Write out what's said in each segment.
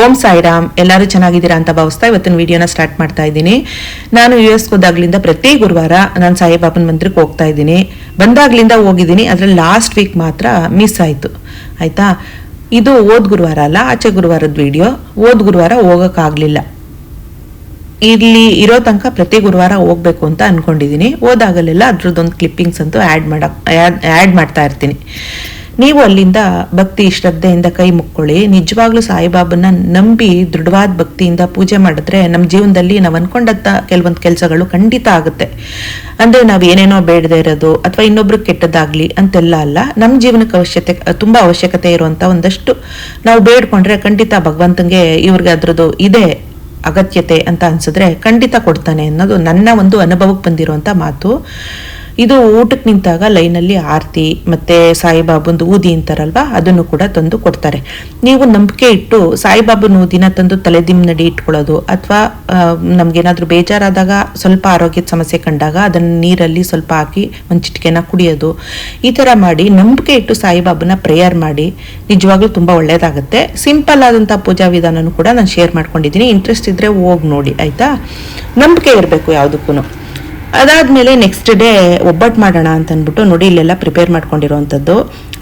ಓಂ ಸಾಯಿರಾಮ್, ಎಲ್ಲರೂ ಚೆನ್ನಾಗಿದ್ದೀರಾ ಅಂತ ಭಾವಿಸ್ತಾ ಇವತ್ತಿನ ವಿಡಿಯೋನ ಸ್ಟಾರ್ಟ್ ಮಾಡ್ತಾ ಇದ್ದೀನಿ. ನಾನು ಯು ಎಸ್ ಹೋದಾಗ್ಲಿಂದ ಪ್ರತಿ ಗುರುವಾರ ನಾನು ಸಾಯಿಬಾಬನ ಮಂದಿರಕ್ಕೆ ಹೋಗ್ತಾ ಇದ್ದೀನಿ. ಬಂದಾಗ್ಲಿಂದ ಹೋಗಿದ್ದೀನಿ, ಅದ್ರಲ್ಲಿ ಲಾಸ್ಟ್ ವೀಕ್ ಮಾತ್ರ ಮಿಸ್ ಆಯಿತು. ಆಯಿತಾ? ಇದು ಓದ್ ಗುರುವಾರ ಅಲ್ಲ, ಆಚೆ ಗುರುವಾರದ ವಿಡಿಯೋ ಓದ್ ಗುರುವಾರ ಹೋಗೋಕ್ಕಾಗಲಿಲ್ಲ. ಇಲ್ಲಿ ಇರೋ ತನಕ ಪ್ರತಿ ಗುರುವಾರ ಹೋಗ್ಬೇಕು ಅಂತ ಅಂದ್ಕೊಂಡಿದ್ದೀನಿ ಹೋದಾಗಲೆಲ್ಲ ಅದ್ರದ್ದೊಂದು ಕ್ಲಿಪ್ಪಿಂಗ್ಸ್ ಅಂತೂ ಆ್ಯಡ್ ಮಾಡೋ ಆ್ಯಡ್ ಮಾಡ್ತಾ ಇರ್ತೀನಿ. ನೀವು ಅಲ್ಲಿಂದ ಭಕ್ತಿ ಶ್ರದ್ಧೆಯಿಂದ ಕೈ ಮುಕ್ಕೊಳ್ಳಿ. ನಿಜವಾಗ್ಲೂ ಸಾಯಿಬಾಬನ್ನ ನಂಬಿ ದೃಢವಾದ ಭಕ್ತಿಯಿಂದ ಪೂಜೆ ಮಾಡಿದ್ರೆ ನಮ್ಮ ಜೀವನದಲ್ಲಿ ನಾವು ಅನ್ಕೊಂಡಂತ ಕೆಲವೊಂದು ಕೆಲಸಗಳು ಖಂಡಿತ ಆಗುತ್ತೆ. ಅಂದ್ರೆ ನಾವು ಏನೇನೋ ಬೇಡದೇ ಇರೋದು ಅಥವಾ ಇನ್ನೊಬ್ರು ಕೆಟ್ಟದಾಗ್ಲಿ ಅಂತೆಲ್ಲ ಅಲ್ಲ ನಮ್ಮ ಜೀವನಕ್ಕೆ ಅವಶ್ಯಕತೆ ತುಂಬಾ ಅವಶ್ಯಕತೆ ಇರುವಂತ ಒಂದಷ್ಟು ನಾವು ಬೇಡ್ಕೊಂಡ್ರೆ ಖಂಡಿತ ಭಗವಂತಂಗೆ ಇವ್ರಿಗೆ ಅದ್ರದ್ದು ಇದೆ ಅಗತ್ಯತೆ ಅಂತ ಅನ್ಸಿದ್ರೆ ಖಂಡಿತ ಕೊಡ್ತಾನೆ ಅನ್ನೋದು ನನ್ನ ಒಂದು ಅನುಭವಕ್ಕೆ ಬಂದಿರುವಂತ ಮಾತು. ಇದು ಊಟಕ್ಕೆ ನಿಂತಾಗ ಲೈನಲ್ಲಿ ಆರತಿ ಮತ್ತು ಸಾಯಿಬಾಬಂದು ಊದಿ ಅಂತಾರಲ್ವಾ? ಅದನ್ನು ಕೂಡ ತಂದು ಕೊಡ್ತಾರೆ. ನೀವು ನಂಬಿಕೆ ಇಟ್ಟು ಸಾಯಿಬಾಬನ ಊದಿನ ತಂದು ತಲೆದಿಮ್ನಡಿ ಇಟ್ಕೊಳ್ಳೋದು ಅಥವಾ ನಮಗೇನಾದರೂ ಬೇಜಾರಾದಾಗ ಸ್ವಲ್ಪ ಆರೋಗ್ಯದ ಸಮಸ್ಯೆ ಕಂಡಾಗ ಅದನ್ನು ನೀರಲ್ಲಿ ಸ್ವಲ್ಪ ಹಾಕಿ ಒಂದು ಚಿಟಿಕೆನ ಕುಡಿಯೋದು. ಈ ಥರ ಮಾಡಿ ನಂಬಿಕೆ ಇಟ್ಟು ಸಾಯಿಬಾಬನ ಪ್ರೇಯರ್ ಮಾಡಿ ನಿಜವಾಗ್ಲೂ ತುಂಬ ಒಳ್ಳೆಯದಾಗುತ್ತೆ ಸಿಂಪಲ್ ಆದಂಥ ಪೂಜಾ ವಿಧಾನನೂ ಕೂಡ ನಾನು ಶೇರ್ ಮಾಡ್ಕೊಂಡಿದ್ದೀನಿ. ಇಂಟ್ರೆಸ್ಟ್ ಇದ್ದರೆ ಹೋಗಿ ನೋಡಿ, ಆಯಿತಾ? ನಂಬಿಕೆ ಇರಬೇಕು ಯಾವುದಕ್ಕೂ ಅದಾದ್ಮೇಲೆ ನೆಕ್ಸ್ಟ್ ಡೇ ಒಬ್ಬಟ್ಟು ಮಾಡೋಣ ಅಂತ ಅಂದ್ಬಿಟ್ಟು ನೋಡಿ ಇಲ್ಲೆಲ್ಲ ಪ್ರಿಪೇರ್ ಮಾಡ್ಕೊಂಡಿರುವಂಥದ್ದು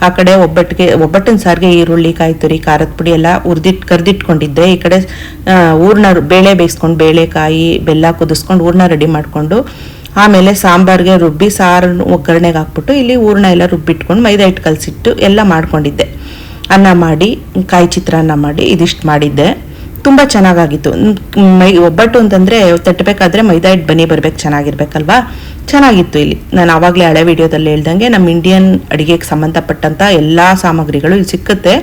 ಆ ಕಡೆ ಒಬ್ಬಟ್ಟಿಗೆ ಒಬ್ಬಟ್ಟಿನ ಸಾರಿಗೆ ಈರುಳ್ಳಿ ಕಾಯಿ ತುರಿ ಖಾರದ ಪುಡಿ ಎಲ್ಲ ಉರ್ದಿಟ್, ಕರ್ದಿಟ್ಕೊಂಡಿದ್ದೆ. ಈ ಕಡೆ ಊರ್ನ ಬೇಳೆ ಬೇಯಿಸ್ಕೊಂಡು ಬೇಳೆಕಾಯಿ, ಬೆಲ್ಲ ಕುದಿಸ್ಕೊಂಡು ಊರ್ನ ರೆಡಿ ಮಾಡಿಕೊಂಡು, ಆಮೇಲೆ ಸಾಂಬಾರ್ಗೆ ರುಬ್ಬಿ ಸಾರು ಒಗ್ಗರಣೆಗೆ ಹಾಕ್ಬಿಟ್ಟು ಇಲ್ಲಿ ಊರ್ನ ಎಲ್ಲ ರುಬ್ಬಿಟ್ಕೊಂಡು ಮೈದಾ ಹಿಟ್ಟು ಕಲಸಿಟ್ಟು ಎಲ್ಲ ಮಾಡ್ಕೊಂಡಿದ್ದೆ. ಅನ್ನ ಮಾಡಿ, ಕಾಯಿ ಚಿತ್ರಾನ್ನ ಮಾಡಿ ಇದಿಷ್ಟು ಮಾಡಿದ್ದೆ. ತುಂಬ ಚೆನ್ನಾಗಾಗಿತ್ತು. ಮೈ ಒಬ್ಬಟ್ಟು ಅಂತಂದರೆ ತಟ್ಟಬೇಕಾದ್ರೆ ಮೈದಾ ಹಿಟ್ಟು ಬನ್ನಿ ಬರ್ಬೇಕು, ಚೆನ್ನಾಗಿರ್ಬೇಕಲ್ವಾ? ಚೆನ್ನಾಗಿತ್ತು ಇಲ್ಲಿ. ನಾನು ಆವಾಗಲೇ ಹಳೆ ವಿಡಿಯೋದಲ್ಲಿ ಹೇಳ್ದಂಗೆ ನಮ್ಮ ಇಂಡಿಯನ್ ಅಡುಗೆಗೆ ಸಂಬಂಧಪಟ್ಟಂಥ ಎಲ್ಲ ಸಾಮಗ್ರಿಗಳು ಇಲ್ಲಿ ಸಿಕ್ಕುತ್ತೆ.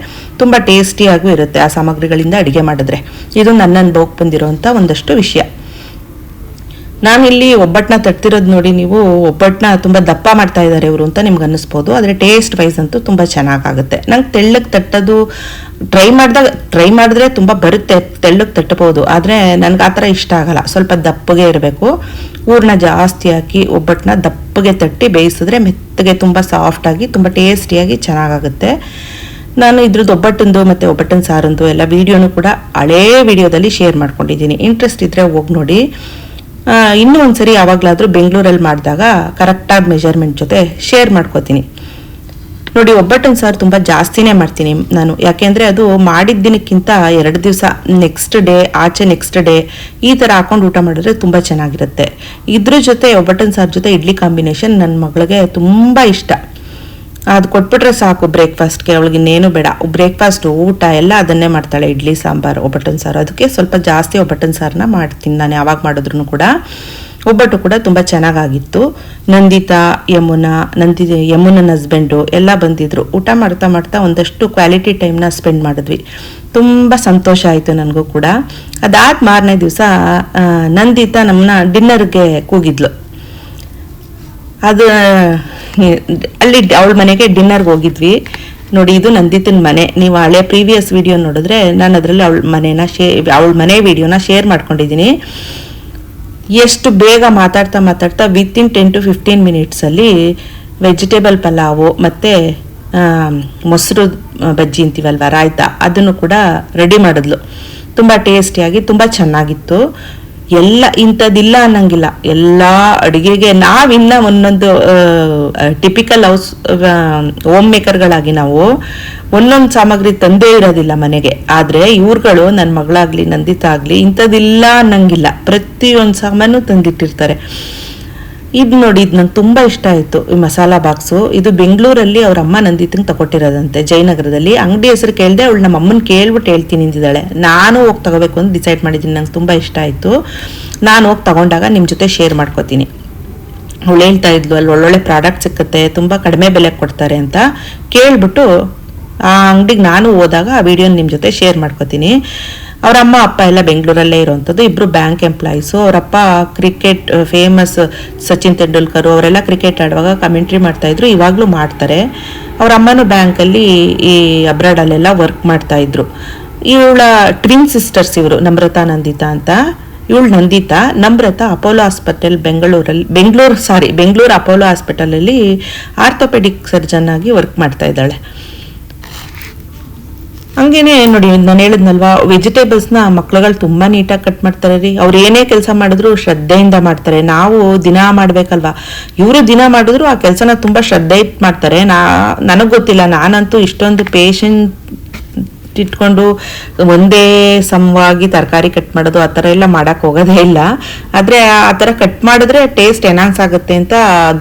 ತುಂಬ ಟೇಸ್ಟಿಯಾಗೂ ಇರುತ್ತೆ ಆ ಸಾಮಗ್ರಿಗಳಿಂದ ಅಡುಗೆ ಮಾಡಿದ್ರೆ. ಇದು ನನ್ನ ಅನುಭವಕ್ಕೆ ಬಂದಿರುವಂಥ ಒಂದಷ್ಟು ವಿಷಯ. ನಾನಿಲ್ಲಿ ಒಬ್ಬಟ್ಟನ್ನ ತಟ್ತಿರೋದು ನೋಡಿ ನೀವು ಒಬ್ಬಟ್ಟನ್ನ ತುಂಬ ದಪ್ಪ ಮಾಡ್ತಾ ಇದ್ದಾರೆ ಇವರು ಅಂತ ನಿಮ್ಗೆ ಅನ್ನಿಸ್ಬೋದು, ಆದರೆ ಟೇಸ್ಟ್ ವೈಸ್ ಅಂತೂ ತುಂಬ ಚೆನ್ನಾಗಾಗುತ್ತೆ. ನಂಗೆ ತೆಳ್ಳಗೆ ತಟ್ಟೋದು ಟ್ರೈ ಮಾಡಿದಾಗ ಟ್ರೈ ಮಾಡಿದ್ರೆ ತುಂಬ ಬರುತ್ತೆ, ತೆಳ್ಳಗೆ ತಟ್ಟಬೋದು ಆದರೆ ನನಗೆ ಆ ಥರ ಇಷ್ಟ ಆಗಲ್ಲ. ಸ್ವಲ್ಪ ದಪ್ಪಗೆ ಇರಬೇಕು. ಊರನ್ನ ಜಾಸ್ತಿ ಹಾಕಿ ಒಬ್ಬಟ್ಟನ್ನ ದಪ್ಪಗೆ ತಟ್ಟಿ ಬೇಯಿಸಿದ್ರೆ ಮೆತ್ತಗೆ ತುಂಬ ಸಾಫ್ಟಾಗಿ ತುಂಬ ಟೇಸ್ಟಿಯಾಗಿ ಚೆನ್ನಾಗಾಗುತ್ತೆ. ನಾನು ಇದ್ರದ್ದು ಒಬ್ಬಟ್ಟಂದು ಮತ್ತು ಒಬ್ಬಟ್ಟಿನ ಸಾರಂದು ಎಲ್ಲ ವೀಡಿಯೋನು ಕೂಡ ಹಳೇ ವಿಡಿಯೋದಲ್ಲಿ ಶೇರ್ ಮಾಡ್ಕೊಂಡಿದ್ದೀನಿ. ಇಂಟ್ರೆಸ್ಟ್ ಇದ್ದರೆ ಹೋಗಿ ನೋಡಿ. ಇನ್ನೂ ಒಂದ್ಸರಿ ಯಾವಾಗಲಾದರೂ ಬೆಂಗಳೂರಲ್ಲಿ ಮಾಡಿದಾಗ ಕರೆಕ್ಟಾಗಿ ಮೆಜರ್ಮೆಂಟ್ ಜೊತೆ ಶೇರ್ ಮಾಡ್ಕೋತೀನಿ. ನೋಡಿ ಒಬ್ಬಟ್ಟನ್ನು ಸಾರು ತುಂಬ ಜಾಸ್ತಿನೇ ಮಾಡ್ತೀನಿ. ನಾನು ಯಾಕೆಂದರೆ ಅದು ಮಾಡಿದ ದಿನಕ್ಕಿಂತ ಎರಡು ದಿವಸ ನೆಕ್ಸ್ಟ್ ಡೇ ಆಚೆ ನೆಕ್ಸ್ಟ್ ಡೇ ಈ ಥರ ಹಾಕೊಂಡು ಊಟ ಮಾಡಿದ್ರೆ ತುಂಬ ಚೆನ್ನಾಗಿರುತ್ತೆ. ಇದ್ರ ಜೊತೆ ಒಬ್ಬಟ್ಟನ್ ಸಾರು ಜೊತೆ ಇಡ್ಲಿ ಕಾಂಬಿನೇಷನ್ ನನ್ನ ಮಗಳಿಗೆ ತುಂಬ ಇಷ್ಟ. ಅದು ಕೊಟ್ಬಿಟ್ರೆ ಸಾಕು ಬ್ರೇಕ್ಫಾಸ್ಟ್ಗೆ ಅವಳಿಗೆ ಇನ್ನೇನು ಬೇಡ. ಬ್ರೇಕ್ಫಾಸ್ಟ್ ಊಟ ಎಲ್ಲ ಅದನ್ನೇ ಮಾಡ್ತಾಳೆ. ಇಡ್ಲಿ, ಸಾಂಬಾರು, ಒಬ್ಬಟ್ಟಿನ ಸಾರು. ಅದಕ್ಕೆ ಸ್ವಲ್ಪ ಜಾಸ್ತಿ ಒಬ್ಬಟ್ಟಿನ ಸಾರನ್ನ ಮಾಡ್ತೀನಿ ನಾನು. ಯಾವಾಗ ಮಾಡಿದ್ರು ಕೂಡ. ಒಬ್ಬಟ್ಟು ಕೂಡ ತುಂಬ ಚೆನ್ನಾಗಾಗಿತ್ತು. ನಂದಿತಾ, ಯಮುನಾ, ನಂದಿ, ಯಮುನನ ಹಸ್ಬೆಂಡು ಎಲ್ಲ ಬಂದಿದ್ರು. ಊಟ ಮಾಡ್ತಾ ಮಾಡ್ತಾ ಒಂದಷ್ಟು ಕ್ವಾಲಿಟಿ ಟೈಮ್ನ ಸ್ಪೆಂಡ್ ಮಾಡಿದ್ವಿ. ತುಂಬ ಸಂತೋಷ ಆಯಿತು ನನಗೂ ಕೂಡ. ಅದಾದ ಮಾರನೇ ದಿವಸ ನಂದಿತಾ ನಮ್ಮನ್ನ ಡಿನ್ನರ್ಗೆ ಕೂಗಿದ್ಲು. ಅದು ಅಲ್ಲಿ ಅವಳ ಮನೆಗೆ ಡಿನ್ನರ್ಗೆ ಹೋಗಿದ್ವಿ. ನೋಡಿ, ಇದು ನಂದಿತನ ಮನೆ. ನೀವು ಹಳೆ ಪ್ರೀವಿಯಸ್ ವಿಡಿಯೋ ನೋಡಿದ್ರೆ ನಾನು ಅದರಲ್ಲಿ ಅವಳ ಮನೇನ ಶೇ, ಅವಳ ಮನೆ ವಿಡಿಯೋನ ಶೇರ್ ಮಾಡ್ಕೊಂಡಿದ್ದೀನಿ. ಎಷ್ಟು ಬೇಗ ಮಾತಾಡ್ತಾ ಮಾತಾಡ್ತಾ ವಿತಿನ್ ಟೆನ್ ಟು ಫಿಫ್ಟೀನ್ ಮಿನಿಟ್ಸಲ್ಲಿ ವೆಜಿಟೇಬಲ್ ಪಲಾವು ಮತ್ತು ಮೊಸರು ಬಜ್ಜಿ ಅಂತೀವಲ್ವ, ರಾಯ್ತಾ, ಅದನ್ನು ಕೂಡ ರೆಡಿ ಮಾಡಿದ್ಲು. ತುಂಬ ಟೇಸ್ಟಿಯಾಗಿ ತುಂಬ ಚೆನ್ನಾಗಿತ್ತು. ಎಲ್ಲ ಇಂಥದ್ದಿಲ್ಲ ಅನ್ನಂಗಿಲ್ಲ. ಎಲ್ಲ ಅಡುಗೆಗೆ ನಾವಿನ್ನ ಒಂದೊಂದು ಟಿಪಿಕಲ್ ಹೌಸ್ ಹೋಮ್ ಮೇಕರ್ಗಳಾಗಿ ನಾವು ಒಂದೊಂದು ಸಾಮಗ್ರಿ ತಂದೇ ಇರೋದಿಲ್ಲ ಮನೆಗೆ. ಆದರೆ ಇವ್ರುಗಳು ನನ್ನ ಮಗಳಾಗ್ಲಿ ನಂದಿತ ಆಗಲಿ ಇಂಥದ್ದಿಲ್ಲ ಅನ್ನಂಗಿಲ್ಲ. ಪ್ರತಿಯೊಂದು ಸಾಮಾನು ತಂದಿಟ್ಟಿರ್ತಾರೆ. ಇದು ನೋಡಿ ಇದು ನಂಗೆ ತುಂಬ ಇಷ್ಟ ಆಯಿತು ಈ ಮಸಾಲಾ ಬಾಕ್ಸು ಇದು ಬೆಂಗಳೂರಲ್ಲಿ ಅವ್ರ ಅಮ್ಮ ನಂದಿತಂಗೆ ತಗೊಟ್ಟಿರೋದಂತೆ ಜಯನಗರದಲ್ಲಿ. ಅಂಗಡಿ ಹೆಸರು ಕೇಳಿದೆ ಅವಳು ನಮ್ಮ ಅಮ್ಮನ ಕೇಳ್ಬಿಟ್ಟು ಹೇಳ್ತೀನಿ ಅಂದಿದ್ದಾಳೆ. ನಾನು ಹೋಗಿ ತಗೋಬೇಕು ಅಂತ ಡಿಸೈಡ್ ಮಾಡಿದ್ದೀನಿ, ನಂಗೆ ತುಂಬ ಇಷ್ಟ ಆಯಿತು. ನಾನು ಹೋಗಿ ತಗೊಂಡಾಗ ನಿಮ್ಮ ಜೊತೆ ಶೇರ್ ಮಾಡ್ಕೋತೀನಿ. ಅವಳು ಹೇಳ್ತಾ ಇದ್ಲು, ಅಲ್ಲಿ ಒಳ್ಳೊಳ್ಳೆ ಪ್ರಾಡಕ್ಟ್ ಸಿಕ್ಕುತ್ತೆ, ತುಂಬ ಕಡಿಮೆ ಬೆಲೆ ಕೊಡ್ತಾರೆ ಅಂತ. ಕೇಳಿಬಿಟ್ಟು ಆ ಅಂಗಡಿಗೆ ನಾನು ಹೋದಾಗ ಆ ವಿಡಿಯೋನ ನಿಮ್ಮ ಜೊತೆ ಶೇರ್ ಮಾಡ್ಕೋತೀನಿ. ಅವರ ಅಮ್ಮ, ಅಪ್ಪ ಎಲ್ಲ ಬೆಂಗಳೂರಲ್ಲೇ ಇರುವಂಥದ್ದು. ಇಬ್ಬರು ಬ್ಯಾಂಕ್ ಎಂಪ್ಲಾಯೀಸು ಅವರಪ್ಪ ಕ್ರಿಕೆಟ್ ಫೇಮಸ್ ಸಚಿನ್ ತೆಂಡೂಲ್ಕರ್ ಅವರೆಲ್ಲ ಕ್ರಿಕೆಟ್ ಆಡುವಾಗ ಕಮೆಂಟ್ರಿ ಮಾಡ್ತಾಯಿದ್ರು ಇವಾಗಲೂ ಮಾಡ್ತಾರೆ. ಅವರ ಅಮ್ಮನೂ ಬ್ಯಾಂಕಲ್ಲಿ ಈ ಅಬ್ರಾಡಲ್ಲೆಲ್ಲ ವರ್ಕ್ ಮಾಡ್ತಾಯಿದ್ರು ಇವಳ ಟ್ವಿನ್ ಸಿಸ್ಟರ್ಸ್ ಇವರು, ನಮ್ರತಾ, ನಂದಿತಾ ಅಂತ. ಇವಳು ನಂದಿತಾ, ನಮ್ರತಾ ಅಪೋಲೋ ಹಾಸ್ಪಿಟಲ್ ಬೆಂಗಳೂರಲ್ಲಿ, ಬೆಂಗಳೂರು ಸಾರಿ ಬೆಂಗಳೂರು ಅಪೋಲೋ ಹಾಸ್ಪಿಟಲಲ್ಲಿ ಆರ್ಥೋಪೆಡಿಕ್ ಸರ್ಜನ್ ಆಗಿ ವರ್ಕ್ ಮಾಡ್ತಾ ಇದ್ದಾಳೆ. ಹಂಗೇನೆ ನೋಡಿ, ನಾನು ಹೇಳಿದ್ನಲ್ವಾ ವೆಜಿಟೇಬಲ್ಸ್ನ ಮಕ್ಳುಗಳು ತುಂಬಾ ನೀಟಾಗಿ ಕಟ್ ಮಾಡ್ತಾರೆ ರೀ. ಅವ್ರು ಏನೇ ಕೆಲಸ ಮಾಡಿದ್ರು ಶ್ರದ್ಧೆಯಿಂದ ಮಾಡ್ತಾರೆ. ನಾವು ದಿನ ಮಾಡಬೇಕಲ್ವಾ? ಇವರು ದಿನ ಮಾಡಿದ್ರು ಆ ಕೆಲಸನ ತುಂಬಾ ಶ್ರದ್ಧೆ ಮಾಡ್ತಾರೆ. ನಾ, ನನಗೆ ಗೊತ್ತಿಲ್ಲ, ನಾನಂತೂ ಇಷ್ಟೊಂದು ಪೇಷಂಟ್ ಇಟ್ಕೊಂಡು ಒಂದೇ ಸಮವಾಗಿ ತರಕಾರಿ ಕಟ್ ಮಾಡೋದು ಆ ಥರ ಎಲ್ಲ ಮಾಡಕ್ ಹೋಗೋದೇ ಇಲ್ಲ. ಆದರೆ ಆ ಥರ ಕಟ್ ಮಾಡಿದ್ರೆ ಟೇಸ್ಟ್ ಎನಾನ್ಸ್ ಆಗುತ್ತೆ ಅಂತ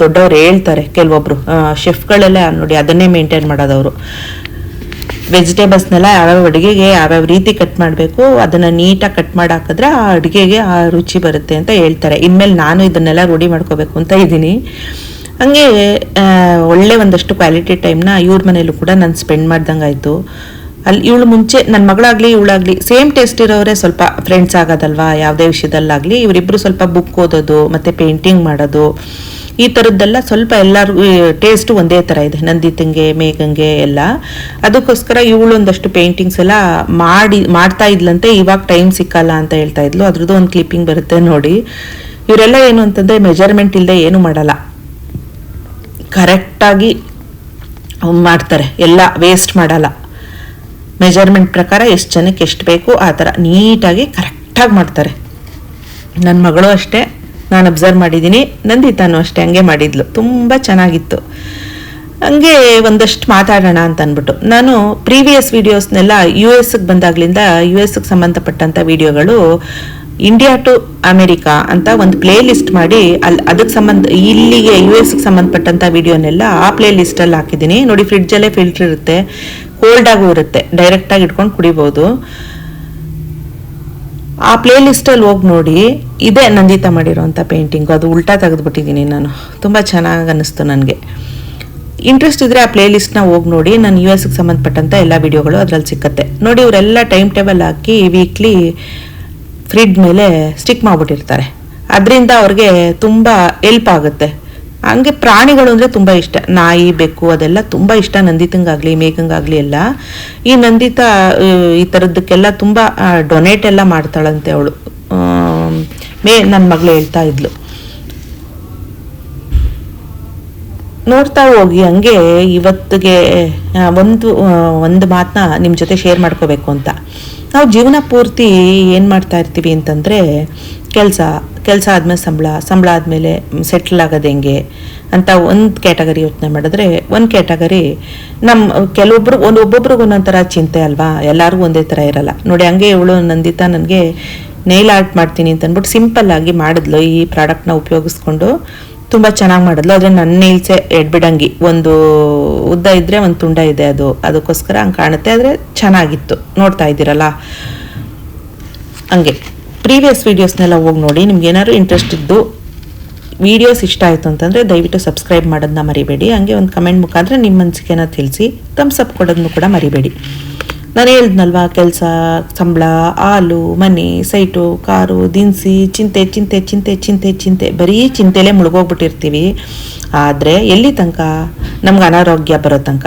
ದೊಡ್ಡವ್ರು ಹೇಳ್ತಾರೆ. ಕೆಲವೊಬ್ರು ಶೆಫ್ಗಳೆಲ್ಲ ನೋಡಿ, ಅದನ್ನೇ ಮೇಂಟೈನ್ ಮಾಡೋದವರು. ವೆಜಿಟೇಬಲ್ಸ್ನೆಲ್ಲ ಯಾವ್ಯಾವ ಅಡುಗೆಗೆ ಯಾವ್ಯಾವ ರೀತಿ ಕಟ್ ಮಾಡಬೇಕು, ಅದನ್ನು ನೀಟಾಗಿ ಕಟ್ ಮಾಡಿ ಹಾಕಿದ್ರೆ ಆ ಅಡುಗೆಗೆ ಆ ರುಚಿ ಬರುತ್ತೆ ಅಂತ ಹೇಳ್ತಾರೆ. ಇನ್ಮೇಲೆ ನಾನು ಇದನ್ನೆಲ್ಲ ರೂಢಿ ಮಾಡ್ಕೋಬೇಕು ಅಂತ ಇದ್ದೀನಿ. ಹಂಗೆ ಒಳ್ಳೆ ಒಂದಷ್ಟು ಕ್ವಾಲಿಟಿ ಟೈಮ್ನ ಇವ್ರ ಮನೇಲೂ ಕೂಡ ನಾನು ಸ್ಪೆಂಡ್ ಮಾಡ್ದಂಗೆ ಆಯಿತು. ಅಲ್ಲಿ ಇವಳು ಮುಂಚೆ ನನ್ನ ಮಗಳಾಗ್ಲಿ, ಇವಳಾಗ್ಲಿ ಸೇಮ್ ಟೇಸ್ಟ್ ಇರೋರೆ ಸ್ವಲ್ಪ ಫ್ರೆಂಡ್ಸ್ ಆಗೋದಲ್ವಾ, ಯಾವುದೇ ವಿಷಯದಲ್ಲಾಗಲಿ ಇವರಿಬ್ಬರು ಸ್ವಲ್ಪ ಬುಕ್ ಓದೋದು, ಮತ್ತು ಪೇಂಟಿಂಗ್ ಮಾಡೋದು ಈ ಥರದ್ದೆಲ್ಲ ಸ್ವಲ್ಪ ಎಲ್ಲರಿಗೂ ಟೇಸ್ಟು ಒಂದೇ ಥರ ಇದೆ. ನಂದಿತಂಗೆ ಮೇಘಂಗೆ ಎಲ್ಲ. ಅದಕ್ಕೋಸ್ಕರ ಇವಳು ಒಂದಷ್ಟು ಪೇಂಟಿಂಗ್ಸ್ ಎಲ್ಲ ಮಾಡಿ, ಮಾಡ್ತಾ ಇದ್ಲಂತೆ. ಇವಾಗ ಟೈಮ್ ಸಿಕ್ಕಲ್ಲ ಅಂತ ಹೇಳ್ತಾ ಇದ್ಲು. ಅದ್ರದ್ದು ಒಂದು ಕ್ಲಿಪ್ಪಿಂಗ್ ಬರುತ್ತೆ ನೋಡಿ. ಇವರೆಲ್ಲ ಏನು ಅಂತಂದರೆ ಮೆಜರ್ಮೆಂಟ್ ಇಲ್ಲದೆ ಏನು ಮಾಡಲ್ಲ. ಕರೆಕ್ಟಾಗಿ ಮಾಡ್ತಾರೆ. ಎಲ್ಲ ವೇಸ್ಟ್ ಮಾಡಲ್ಲ. ಮೆಜರ್ಮೆಂಟ್ ಪ್ರಕಾರ ಎಷ್ಟು ಜನಕ್ಕೆ ಎಷ್ಟು ಬೇಕು ಆ ಥರ ನೀಟಾಗಿ ಕರೆಕ್ಟಾಗಿ ಮಾಡ್ತಾರೆ. ನನ್ನ ಮಗಳು ಅಷ್ಟೇ. ನಾನು ಅಬ್ಸರ್ವ್ ಮಾಡಿದ್ದೀನಿ. ನಂದಿತಾನು ಅಷ್ಟೇ ಹಂಗೆ ಮಾಡಿದ್ಲು. ತುಂಬ ಚೆನ್ನಾಗಿತ್ತು. ಹಂಗೆ ಒಂದಷ್ಟು ಮಾತಾಡೋಣ ಅಂತ ಅಂದ್ಬಿಟ್ಟು. ನಾನು ಪ್ರೀವಿಯಸ್ ವೀಡಿಯೋಸ್ನೆಲ್ಲ ಯು ಎಸ್ಗೆ ಬಂದಾಗ್ಲಿಂದ ಯು ಎಸ್ಗೆ ಸಂಬಂಧಪಟ್ಟಂಥ ವಿಡಿಯೋಗಳು ಇಂಡಿಯಾ ಟು ಅಮೆರಿಕಾ ಅಂತ ಒಂದು ಪ್ಲೇ ಲಿಸ್ಟ್ ಮಾಡಿ ಅಲ್ಲಿ ಅದಕ್ಕೆ ಸಂಬಂಧ ಇಲ್ಲಿಗೆ ಯು ಎಸ್ಗೆ ಸಂಬಂಧಪಟ್ಟಂಥ ವಿಡಿಯೋನೆಲ್ಲ ಆ ಪ್ಲೇ ಲಿಸ್ಟಲ್ಲಿ ಹಾಕಿದ್ದೀನಿ. ನೋಡಿ ಫ್ರಿಡ್ಜಲ್ಲೇ ಫಿಲ್ಟರ್ ಇರುತ್ತೆ. ಕೋಲ್ಡಾಗೂ ಇರುತ್ತೆ. ಡೈರೆಕ್ಟಾಗಿ ಇಟ್ಕೊಂಡು ಕುಡಿಬೋದು. ಆ ಪ್ಲೇ ಲಿಸ್ಟಲ್ಲಿ ಹೋಗಿ ನೋಡಿ ಇದೇ ನಂದಿತಾ ಮಾಡಿರೋಂಥ ಪೇಂಟಿಂಗು ಅದು ಉಲ್ಟಾ ತೆಗೆದುಬಿಟ್ಟಿದ್ದೀನಿ ನಾನು. ತುಂಬ ಚೆನ್ನಾಗಿ ಅನ್ನಿಸ್ತು ನನಗೆ. ಇಂಟ್ರೆಸ್ಟ್ ಇದ್ದರೆ ಆ ಪ್ಲೇ ಲಿಸ್ಟ್ನ ಹೋಗಿ ನೋಡಿ, ನಾನು ಯು ಎಸ್ಗೆ ಸಂಬಂಧಪಟ್ಟಂಥ ಎಲ್ಲ ವಿಡಿಯೋಗಳು ಅದರಲ್ಲಿ ಸಿಕ್ಕತ್ತೆ. ನೋಡಿ, ಇವರೆಲ್ಲ ಟೈಮ್ ಟೇಬಲ್ ಹಾಕಿ ವೀಕ್ಲಿ ಫ್ರಿಡ್ ಮೇಲೆ ಸ್ಟಿಕ್ ಮಾಡಿಬಿಟ್ಟಿರ್ತಾರೆ. ಅದರಿಂದ ಅವ್ರಿಗೆ ತುಂಬ ಹೆಲ್ಪ್ ಆಗುತ್ತೆ. ಹಂಗೆ ಪ್ರಾಣಿಗಳು ಅಂದರೆ ತುಂಬ ಇಷ್ಟ. ನಾಯಿ, ಬೆಕ್ಕು, ಅದೆಲ್ಲ ತುಂಬ ಇಷ್ಟ ನಂದಿತಂಗಾಗಲಿ, ಮೇಘಂಗಾಗಲಿ ಎಲ್ಲ. ಈ ನಂದಿತಾ, ಈ ಥರದ್ದಕ್ಕೆಲ್ಲ ತುಂಬ ಡೊನೇಟ್ ಎಲ್ಲ ಮಾಡ್ತಾಳಂತೆ ಅವಳು. ಮೇ ನನ್ನ ಮಗಳು ಹೇಳ್ತಾ ಇದ್ಲು. ನೋಡ್ತಾ ಹೋಗಿ, ಹಂಗೆ ಇವತ್ತಿಗೆ ಒಂದು ಒಂದು ಮಾತನ್ನ ನಿಮ್ಮ ಜೊತೆ ಶೇರ್ ಮಾಡ್ಕೋಬೇಕು ಅಂತ. ನಾವು ಜೀವನ ಪೂರ್ತಿ ಏನು ಮಾಡ್ತಾ ಇರ್ತೀವಿ ಅಂತಂದರೆ, ಕೆಲಸ ಕೆಲಸ ಆದಮೇಲೆ ಸಂಬಳ ಸಂಬಳ ಆದಮೇಲೆ ಸೆಟ್ಲ್ ಆಗೋದು ಹೆಂಗೆ ಅಂತ ಒಂದು ಕ್ಯಾಟಗರಿ ಯೋಚನೆ ಮಾಡಿದ್ರೆ, ಒಂದು ಕ್ಯಾಟಗರಿ ನಮ್ಮ ಕೆಲವೊಬ್ರು, ಒಂದು ಒಬ್ಬೊಬ್ರಿಗೆ ಒಂದೊಂಥರ ಚಿಂತೆ ಅಲ್ವಾ? ಎಲ್ಲರಿಗೂ ಒಂದೇ ಥರ ಇರಲ್ಲ. ನೋಡಿ, ಹಂಗೆ ಇವಳು ನಂದಿತಾ ನನಗೆ ನೇಲ್ ಆರ್ಟ್ ಮಾಡ್ತೀನಿ ಅಂತ ಅಂದ್ಬಿಟ್ಟು ಆಗಿ ಮಾಡಿದ್ಲು. ಈ ಪ್ರಾಡಕ್ಟ್ನ ಉಪಯೋಗಿಸ್ಕೊಂಡು ತುಂಬ ಚೆನ್ನಾಗಿ ಮಾಡಿದ್ಲು. ಆದರೆ ನನ್ನ ನೇಲ್ಸೆ ಎಡ್ಬಿಡಂಗಿ. ಒಂದು ಉದ್ದ ಇದ್ದರೆ ಒಂದು ತುಂಡ ಇದೆ ಅದು. ಅದಕ್ಕೋಸ್ಕರ ಹಂಗೆ ಕಾಣುತ್ತೆ. ಆದರೆ ಚೆನ್ನಾಗಿತ್ತು. ನೋಡ್ತಾ ಇದ್ದೀರಲ್ಲ? ಹಂಗೆ. ಪ್ರೀವಿಯಸ್ ವೀಡಿಯೋಸ್ನೆಲ್ಲ ಹೋಗಿ ನೋಡಿ. ನಿಮ್ಗೆ ಏನಾದ್ರು ಇಂಟ್ರೆಸ್ಟ್ ಇದ್ದು ವಿಡಿಯೋಸ್ ಇಷ್ಟ ಆಯಿತು ಅಂತಂದರೆ ದಯವಿಟ್ಟು ಸಬ್ಸ್ಕ್ರೈಬ್ ಮಾಡೋದನ್ನ ಮರಿಬೇಡಿ. ಹಂಗೆ ಒಂದು ಕಮೆಂಟ್ ಮುಖಾಂತರ ನಿಮ್ಮ ಮನಸ್ಸಿಗೆನ ತಿಳಿಸಿ ಥಮ್ಸ್ ಅಪ್ ಕೊಡೋದನ್ನು ಕೂಡ ಮರಿಬೇಡಿ. ನಾನು ಹೇಳಿದ್ನಲ್ವಾ ಕೆಲಸ, ಸಂಬಳ, ಹಾಲು, ಮನೆ, ಸೈಟು, ಕಾರು, ದಿನಸಿ, ಚಿಂತೆ ಚಿಂತೆ ಚಿಂತೆ ಚಿಂತೆ ಚಿಂತೆ, ಬರೀ ಚಿಂತೆಲೇ ಮುಳುಗೋಗ್ಬಿಟ್ಟಿರ್ತೀವಿ. ಆದರೆ ಎಲ್ಲಿ ತನಕ? ನಮ್ಗೆ ಅನಾರೋಗ್ಯ ಬರೋ ತನಕ.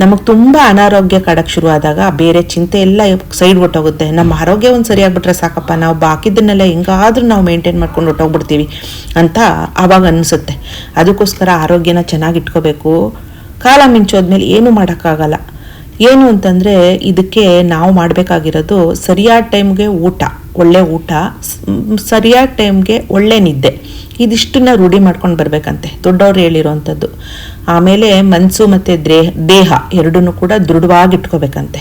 ನಮಗೆ ತುಂಬ ಅನಾರೋಗ್ಯ ಕಾಡಕ್ಕೆ ಶುರುವಾದಾಗ ಬೇರೆ ಚಿಂತೆ ಎಲ್ಲ ಸೈಡ್ ಹೊಟ್ಟೋಗುತ್ತೆ ನಮ್ಮ ಆರೋಗ್ಯ ಒಂದು ಸರಿಯಾಗ್ಬಿಟ್ರೆ ಸಾಕಪ್ಪ, ನಾವು ಬಾಕಿದ್ದನ್ನೆಲ್ಲ ಹೆಂಗಾದರೂ ನಾವು ಮೇಂಟೈನ್ ಮಾಡ್ಕೊಂಡು ಹೊಟ್ಟೋಗ್ಬಿಡ್ತೀವಿ ಅಂತ ಆವಾಗ ಅನಿಸುತ್ತೆ. ಅದಕ್ಕೋಸ್ಕರ ಆರೋಗ್ಯನ ಚೆನ್ನಾಗಿ ಇಟ್ಕೋಬೇಕು. ಕಾಲ ಮಿಂಚೋದ್ಮೇಲೆ ಏನೂ ಮಾಡೋಕ್ಕಾಗಲ್ಲ. ಏನು ಅಂತಂದರೆ ಇದಕ್ಕೆ ನಾವು ಮಾಡಬೇಕಾಗಿರೋದು ಸರಿಯಾದ ಟೈಮ್ಗೆ ಊಟ, ಒಳ್ಳೆ ಊಟ ಸರಿಯಾದ ಟೈಮ್ಗೆ ಒಳ್ಳೆ ನಿದ್ದೆ. ಇದಿಷ್ಟನ್ನ ರೂಢಿ ಮಾಡ್ಕೊಂಡು ಬರಬೇಕಂತೆ, ದೊಡ್ಡವ್ರು ಹೇಳಿರೋವಂಥದ್ದು ಆಮೇಲೆ ಮನಸ್ಸು ಮತ್ತು ದೇಹ ದೇಹ ಎರಡನ್ನೂ ಕೂಡ ದೃಢವಾಗಿ ಇಟ್ಕೋಬೇಕಂತೆ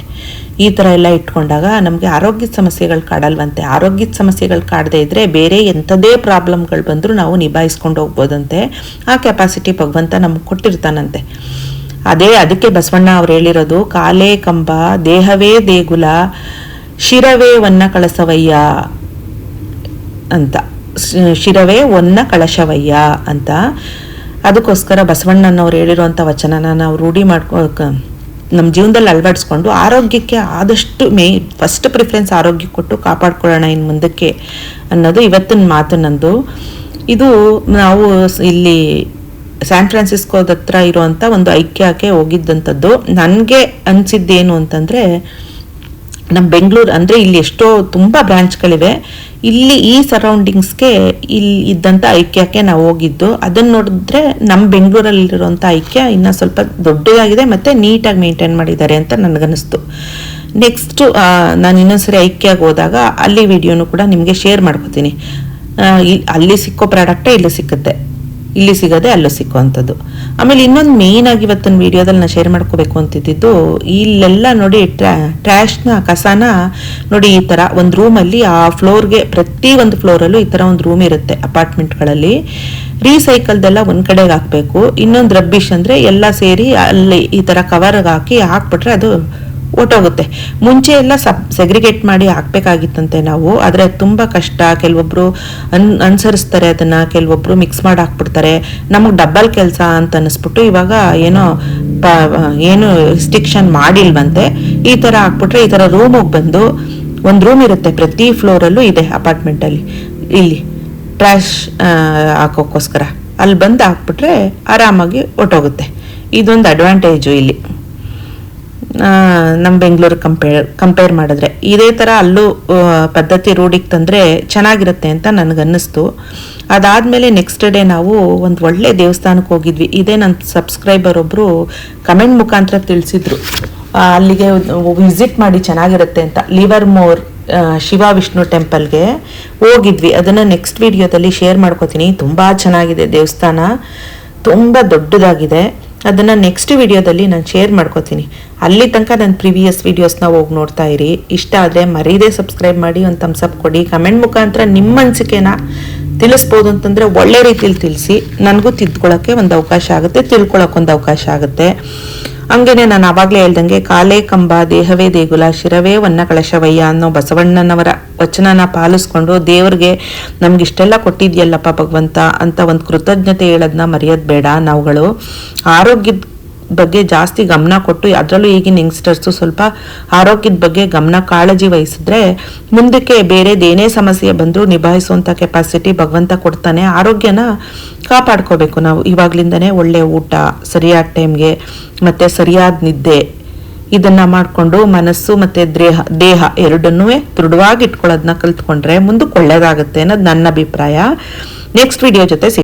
ಈ ಥರ ಎಲ್ಲ ಇಟ್ಕೊಂಡಾಗ ನಮಗೆ ಆರೋಗ್ಯದ ಸಮಸ್ಯೆಗಳು ಕಾಡಲ್ವಂತೆ. ಆರೋಗ್ಯದ ಸಮಸ್ಯೆಗಳು ಕಾಡದೇ ಇದ್ದರೆ ಬೇರೆ ಎಂಥದೇ ಪ್ರಾಬ್ಲಮ್ಗಳು ಬಂದರೂ ನಾವು ನಿಭಾಯಿಸ್ಕೊಂಡು ಹೋಗ್ಬೋದಂತೆ. ಆ ಕೆಪಾಸಿಟಿ ಭಗವಂತ ನಮ್ಗೆ ಕೊಟ್ಟಿರ್ತಾನಂತೆ. ಅದೇ ಅದಕ್ಕೆ ಬಸವಣ್ಣ ಅವ್ರು ಹೇಳಿರೋದು, ಕಾಲೇ ಕಂಬ, ದೇಹವೇ ದೇಗುಲ, ಶಿರವೇ ಒನ್ನ ಕಳಸವಯ್ಯ ಅಂತ. ಶಿರವೇ ಒನ್ನ ಕಳಶವಯ್ಯ ಅಂತ. ಅದಕ್ಕೋಸ್ಕರ ಬಸವಣ್ಣನವ್ರು ಹೇಳಿರುವಂಥ ವಚನನ ನಾವು ರೂಢಿ ಮಾಡ್ಕೊ ನಮ್ಮ ಜೀವನದಲ್ಲಿ ಅಳವಡಿಸ್ಕೊಂಡು ಆರೋಗ್ಯಕ್ಕೆ ಆದಷ್ಟು ಮೇ ಫಸ್ಟ್ ಪ್ರಿಫರೆನ್ಸ್ ಆರೋಗ್ಯ ಕೊಟ್ಟು ಕಾಪಾಡ್ಕೊಳ್ಳೋಣ ಇನ್ನು ಮುಂದಕ್ಕೆ ಅನ್ನೋದು ಇವತ್ತಿನ ಮಾತು ನಂದು. ಇದು ನಾವು ಇಲ್ಲಿ ಸ್ಯಾನ್ ಫ್ರಾನ್ಸಿಸ್ಕೋದ ಹತ್ರ ಇರುವಂಥ ಒಂದು ಐಕ್ಯಕ್ಕೆ ಹೋಗಿದ್ದಂಥದ್ದು. ನನಗೆ ಅನಿಸಿದ್ದೇನು ಅಂತಂದರೆ ನಮ್ಮ ಬೆಂಗಳೂರು ಅಂದರೆ ಇಲ್ಲಿ ಎಷ್ಟೋ ತುಂಬ ಬ್ರಾಂಚ್ಗಳಿವೆ. ಇಲ್ಲಿ ಈ ಸರೌಂಡಿಂಗ್ಸ್ಗೆ ಇಲ್ಲಿ ಇದ್ದಂಥ ಐಕ್ಯಕ್ಕೆ ನಾವು ಹೋಗಿದ್ದು. ಅದನ್ನು ನೋಡಿದ್ರೆ ನಮ್ಮ ಬೆಂಗಳೂರಲ್ಲಿರುವಂಥ ಐಕ್ಯ ಇನ್ನೂ ಸ್ವಲ್ಪ ದೊಡ್ಡದಾಗಿದೆ ಮತ್ತು ನೀಟಾಗಿ ಮೇಂಟೈನ್ ಮಾಡಿದ್ದಾರೆ ಅಂತ ನನಗನ್ನಿಸ್ತು. ನೆಕ್ಸ್ಟು ನಾನು ಇನ್ನೊಂದ್ಸರಿ ಐಕ್ಯಾಗಿ ಹೋದಾಗ ಅಲ್ಲಿ ವಿಡಿಯೋನು ಕೂಡ ನಿಮಗೆ ಶೇರ್ ಮಾಡ್ಕೋತೀನಿ. ಇಲ್ಲಿ ಅಲ್ಲಿ ಸಿಕ್ಕೋ ಪ್ರಾಡಕ್ಟೇ ಇಲ್ಲಿ ಸಿಕ್ಕುತ್ತೆ. ಇಲ್ಲಿ ಸಿಗೋದೆ ಅಲ್ಲೂ ಸಿಕ್ಕುವಂಥದ್ದು. ಆಮೇಲೆ ಇನ್ನೊಂದು ಮೇಯ್ನ್ ಆಗಿ ಇವತ್ತಿನ ವಿಡಿಯೋದಲ್ಲಿ ನಾನು ಶೇರ್ ಮಾಡ್ಕೋಬೇಕು ಅಂತಿದ್ದು, ಇಲ್ಲೆಲ್ಲ ನೋಡಿ ಟ್ರ್ಯಾ ಟ್ರ್ಯಾಶ್ನ ಕಸನ ನೋಡಿ ಈ ಥರ ಒಂದು ರೂಮಲ್ಲಿ ಆ ಫ್ಲೋರ್ಗೆ ಪ್ರತಿ ಒಂದು ಫ್ಲೋರಲ್ಲೂ ಈ ಥರ ಒಂದು ರೂಮ್ ಇರುತ್ತೆ ಅಪಾರ್ಟ್ಮೆಂಟ್ಗಳಲ್ಲಿ ರೀಸೈಕಲ್ದೆಲ್ಲ ಒಂದು ಕಡೆಗೆ ಹಾಕಬೇಕು, ಇನ್ನೊಂದು ರಬ್ಬಿಶ್ ಅಂದರೆ ಎಲ್ಲ ಸೇರಿ ಅಲ್ಲಿ ಈ ಥರ ಕವರ್ಗೆ ಹಾಕಿ ಹಾಕ್ಬಿಟ್ರೆ ಅದು ಹೊಟ್ಟೋಗುತ್ತೆ ಮುಂಚೆ ಎಲ್ಲ ಸಬ್ ಸೆಗ್ರಿಗೇಟ್ ಮಾಡಿ ಹಾಕ್ಬೇಕಾಗಿತ್ತಂತೆ ನಾವು. ಆದರೆ ತುಂಬ ಕಷ್ಟ. ಕೆಲವೊಬ್ರು ಅನ್, ಅನುಸರಿಸ್ತಾರೆ ಅದನ್ನು. ಕೆಲವೊಬ್ರು ಮಿಕ್ಸ್ ಮಾಡಿ ಹಾಕ್ಬಿಡ್ತಾರೆ. ನಮಗೆ ಡಬ್ಬಲ್ ಕೆಲಸ ಅಂತ ಅನ್ನಿಸ್ಬಿಟ್ಟು ಇವಾಗ ಏನೋ ಪ, ಏನು ರಿಸ್ಟ್ರಿಕ್ಷನ್ ಮಾಡಿಲ್ವಂತೆ. ಈ ಥರ ಹಾಕ್ಬಿಟ್ರೆ ಈ ಥರ ರೂಮಿಗೆ ಬಂದು ಒಂದು ರೂಮ್ ಇರುತ್ತೆ. ಪ್ರತಿ ಫ್ಲೋರಲ್ಲೂ ಇದೆ ಅಪಾರ್ಟ್ಮೆಂಟಲ್ಲಿ ಇಲ್ಲಿ ಟ್ರ್ಯಾಶ್ ಹಾಕೋಕ್ಕೋಸ್ಕರ. ಅಲ್ಲಿ ಬಂದು ಹಾಕ್ಬಿಟ್ರೆ ಆರಾಮಾಗಿ ಒಟ್ಟೋಗುತ್ತೆ. ಇದೊಂದು ಅಡ್ವಾಂಟೇಜು ಇಲ್ಲಿ. ನಮ್ಮ ಬೆಂಗಳೂರು ಕಂಪೇರ್ ಕಂಪೇರ್ ಮಾಡಿದ್ರೆ. ಇದೇ ಥರ ಅಲ್ಲೂ ಪದ್ಧತಿ ರೂಢಿಗೆ ತಂದರೆ ಚೆನ್ನಾಗಿರುತ್ತೆ ಅಂತ ನನಗನ್ನಿಸ್ತು. ಅದಾದಮೇಲೆ ನೆಕ್ಸ್ಟ್ ಡೇ ನಾವು ಒಂದು ಒಳ್ಳೆ ದೇವಸ್ಥಾನಕ್ಕೆ ಹೋಗಿದ್ವಿ. ಇದೇ ನನ್ನ ಸಬ್ಸ್ಕ್ರೈಬರ್ ಒಬ್ಬರು ಕಮೆಂಟ್ ಮುಖಾಂತರ ತಿಳಿಸಿದ್ರು. ಅಲ್ಲಿಗೆ ವಿಸಿಟ್ ಮಾಡಿ ಚೆನ್ನಾಗಿರುತ್ತೆ ಅಂತ. ಲಿವರ್ ಮೋರ್ ಶಿವ ವಿಷ್ಣು ಟೆಂಪಲ್ಗೆ ಹೋಗಿದ್ವಿ. ಅದನ್ನು ನೆಕ್ಸ್ಟ್ ವಿಡಿಯೋದಲ್ಲಿ ಶೇರ್ ಮಾಡ್ಕೋತೀನಿ. ತುಂಬ ಚೆನ್ನಾಗಿದೆ ದೇವಸ್ಥಾನ. ತುಂಬ ದೊಡ್ಡದಾಗಿದೆ. ಅದನ್ನು ನೆಕ್ಸ್ಟ್ ವಿಡಿಯೋದಲ್ಲಿ ನಾನು ಶೇರ್ ಮಾಡ್ಕೋತೀನಿ. ಅಲ್ಲಿ ತನಕ ನನ್ನ ಪ್ರಿವಿಯಸ್ ವೀಡಿಯೋಸ್ನ ಹೋಗಿ ನೋಡ್ತಾ ಇರಿ. ಇಷ್ಟ ಆದರೆ ಮರೀದೇ ಸಬ್ಸ್ಕ್ರೈಬ್ ಮಾಡಿ, ಒಂದು ಥಮ್ಸಪ್ ಕೊಡಿ. ಕಮೆಂಟ್ ಮುಖಾಂತರ ನಿಮ್ಮ ಅನಿಸಿಕೆನ ತಿಳಿಸ್ಬೋದು ಅಂತಂದರೆ ಒಳ್ಳೆ ರೀತಿಲಿ ತಿಳಿಸಿ, ನನಗೂ ತಿದ್ಕೊಳ್ಳೋಕ್ಕೆ ಒಂದು ಅವಕಾಶ ಆಗುತ್ತೆ ತಿಳ್ಕೊಳ್ಳೋಕೆ ಒಂದು ಅವಕಾಶ ಆಗುತ್ತೆ. ಹಂಗೇನೆ ನಾನು ಆವಾಗಲೇ ಹೇಳ್ದಂಗೆ, ಕಾಲೇ ಕಂಬ, ದೇಹವೇ ದೇಗುಲ, ಶಿರವೇ ವನ್ನ ಕಳಶವಯ್ಯ ಅನ್ನೋ ಬಸವಣ್ಣನವರ ವಚನನ ಪಾಲಿಸ್ಕೊಂಡು ದೇವ್ರಿಗೆ ನಮ್ಗೆ ಇಷ್ಟೆಲ್ಲ ಕೊಟ್ಟಿದ್ಯಲ್ಲಪ್ಪ ಭಗವಂತ ಅಂತ ಒಂದು ಕೃತಜ್ಞತೆ ಹೇಳೋದನ್ನ ಮರೆಯೋದು ಬೇಡ ನಾವುಗಳು. ಆರೋಗ್ಯದ ಬಗ್ಗೆ ಜಾಸ್ತಿ ಗಮನ ಕೊಟ್ಟು, ಅದರಲ್ಲೂ ಈಗಿನ ಯಂಗ್ಸ್ಟರ್ಸು ಸ್ವಲ್ಪ ಆರೋಗ್ಯದ ಬಗ್ಗೆ ಗಮನ ಕಾಳಜಿ ವಹಿಸಿದ್ರೆ ಮುಂದಕ್ಕೆ ಬೇರೆದೇನೇ ಸಮಸ್ಯೆ ಬಂದರೂ ನಿಭಾಯಿಸುವಂಥ ಕೆಪಾಸಿಟಿ ಭಗವಂತ ಕೊಡ್ತಾನೆ. ಆರೋಗ್ಯನ ಕಾಪಾಡ್ಕೋಬೇಕು ನಾವು. ಇವಾಗ್ಲಿಂದನೇ ಒಳ್ಳೆ ಊಟ, ಸರಿಯಾದ ಟೈಮ್ಗೆ ಮತ್ತೆ ಸರಿಯಾದ ನಿದ್ದೆ ಇದನ್ನ ಮಾಡಿಕೊಂಡು ಮನಸ್ಸು ಮತ್ತೆ ದೇಹ ದೇಹ ಎರಡನ್ನೂ ದೃಢವಾಗಿ ಇಟ್ಕೊಳ್ಳೋದನ್ನ ಕಲ್ತ್ಕೊಂಡ್ರೆ ಮುಂದಕ್ಕೆ ಒಳ್ಳೇದಾಗುತ್ತೆ ಅನ್ನೋದು ನನ್ನ ಅಭಿಪ್ರಾಯ. ನೆಕ್ಸ್ಟ್ ವಿಡಿಯೋ ಜೊತೆ